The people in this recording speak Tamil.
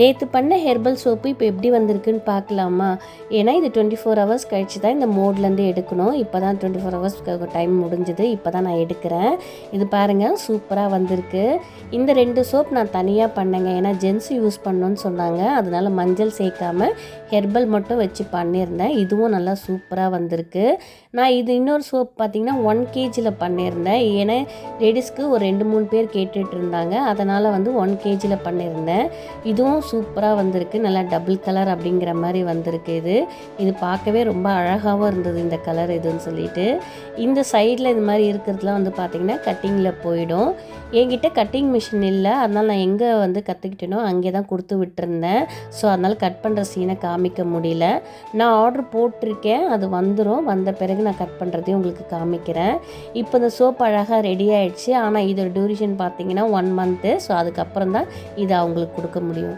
நேற்று பண்ண ஹெர்பல் சோப்பு இப்போ எப்படி வந்திருக்குன்னு பார்க்கலாமா? ஏன்னா இது டுவெண்ட்டி ஃபோர் ஹவர்ஸ் கழிச்சு தான் இந்த மோட்லேருந்து எடுக்கணும். இப்போ தான் டுவெண்ட்டி ஃபோர் ஹவர்ஸ்க்கு டைம் முடிஞ்சுது. இப்போ தான் நான் எடுக்கிறேன். இது பாருங்கள் சூப்பராக வந்திருக்கு. இந்த ரெண்டு சோப் நான் தனியாக பண்ணேங்க. ஏன்னா ஜென்ஸ் யூஸ் பண்ணணும்னு சொன்னாங்க. அதனால் மஞ்சள் சேர்க்காம ஹெர்பல் மட்டும் வச்சு பண்ணியிருந்தேன். இதுவும் நல்லா சூப்பராக வந்திருக்கு. நான் இது இன்னொரு சோப் பார்த்திங்கன்னா ஒன் கேஜியில் பண்ணியிருந்தேன். ஏன்னா லேடிஸ்க்கு ஒரு ரெண்டு மூணு பேர் கேட்டுட்டு இருந்தாங்க. அதனால் வந்து ஒன் கேஜியில் பண்ணியிருந்தேன். இதுவும் சூப்பராக வந்திருக்கு. நல்லா டபுள் கலர் அப்படிங்கிற மாதிரி வந்திருக்கு இது. இது பார்க்கவே ரொம்ப அழகாகவும் இருந்தது இந்த கலர் இதுன்னு சொல்லிட்டு. இந்த சைடில் இது மாதிரி இருக்கிறதுலாம் வந்து பார்த்திங்கன்னா கட்டிங்கில் போயிடும். என்கிட்ட கட்டிங் மிஷின் இல்லை. அதனால் நான் எங்கே வந்து கற்றுக்கிட்டேனோ அங்கே தான் கொடுத்து விட்டுருந்தேன். ஸோ அதனால் கட் பண்ணுற சீனை காமிக்க முடியல. நான் ஆர்டர் போட்டிருக்கேன். அது வந்துடும் வந்த பிறகு நான் கட் பண்ணுறதையும் உங்களுக்கு காமிக்கிறேன். இப்போ இந்த சோப் அழகாக ரெடி ஆகிடுச்சு ஆனால் இதோட டியூரேஷன் பார்த்தீங்கன்னா ஒன் மந்த்து ஸோ அதுக்கப்புறம் தான் இதை அவங்களுக்கு கொடுக்க முடியும்.